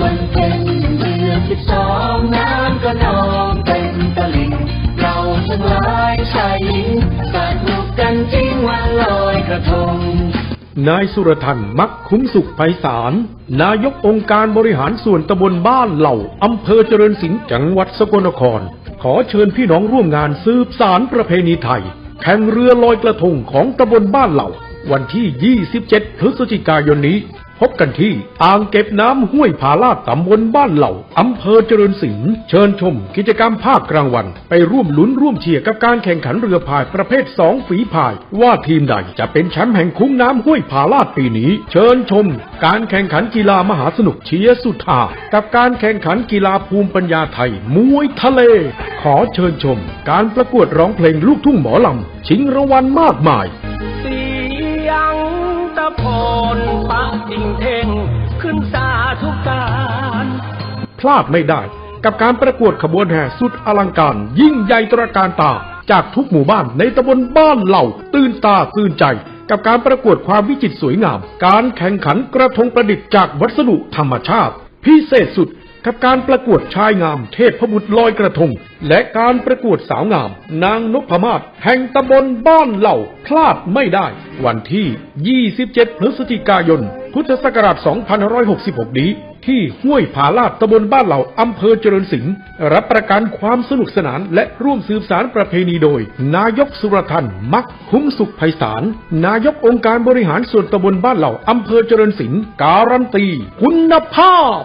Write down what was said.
วันเพ็ญเดือนสิบสองน้ำก็นองเต็มตลิ่งเราทั้งหลายชายหญิงสาดนุกกันจริงวันลอยกระทง นายสุรทันมักคุ้มสุขไพศาล นายกองค์การบริหารส่วนตำบลบ้านเหล่าอำเภอเจริญศิลป์จังหวัดสกลนคร ขอเชิญพี่น้องร่วมงานสืบสารประเพณีไทย แข่งเรือลอยกระทงของตำบลบ้านเหล่า วันที่ 27 พฤศจิกายนนี้ พบกันที่อ่างเก็บน้ำห้วยผาลาดตำบลบ้านเหล่าอำเภอเจริญศิลป์เชิญชมกิจกรรมภาคกลางวัน ไปร่วมลุ้นร่วมเชียร์กับการแข่งขันเรือพายประเภท2ฝีพาย ว่าทีมใดจะเป็นแชมป์แห่งคุ้งน้ำห้วยผาลาดปีนี้ เชิญชม การแข่งขันกีฬามหาสนุกเชียร์สุดทากับการแข่งขันกีฬาภูมิปัญญาไทยมวยทะเล ขอเชิญชม การประกวดร้องเพลงลูกทุ่งหมอลำชิงรางวัลมากมาย เสียงตะโพน ดิ่งเท่งขึ้นสาธุการ พลาดไม่ได้กับการประกวดขบวนแห่สุดอลังการ ยิ่งใหญ่ตระการตา จากทุกหมู่บ้านในตำบลบ้านเหล่า ตื่นตาตื่นใจ กับการประกวดความวิจิตรสวยงาม การแข่งขันกระทงประดิษฐ์จากวัสดุธรรมชาติ พิเศษสุด กับการประกวดชายงาม เทพบุตรลอยกระทง และการประกวดสาวงาม นางนพมาศแห่งตำบลบ้านเหล่าพลาดไม่ได้ วันที่ 27 พฤศจิกายน พุทธศักราช 2566 นี้ ที่ห้วยผาลาดตำบลบ้านเหล่าอำเภอเจริญสิงห์รับประกันความสนุกสนานและร่วมสืบสารประเพณีโดย นายกสุรทันมักคุ้มสุขไพศาลนายกองค์การบริหารส่วนตำบลบ้านเหล่าอำเภอเจริญสิงห์การันตี คุณภาพ